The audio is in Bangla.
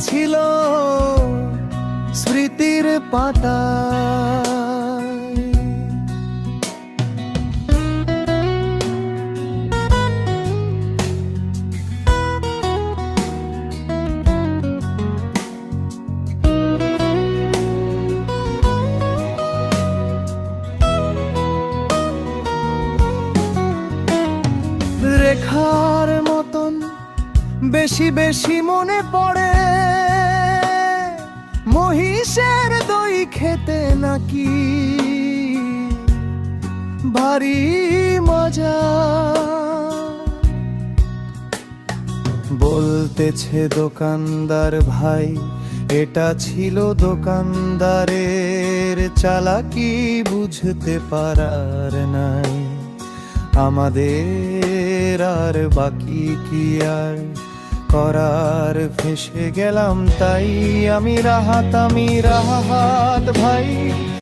ছিল স্মৃতির পাতা রেখার মতন বেশি বেশি মনে পড়ে মহিষের দই খেতে নাকি? ভারী মজা। বলতেছে দোকানদার ভাই, এটা ছিল দোকানদারের চালাকি, বুঝতে পারার নাই। আমাদের আর বাকি কি আর করার ফেসে গেলাম তাই আমি রাহাত আমি রাহাত ভাই।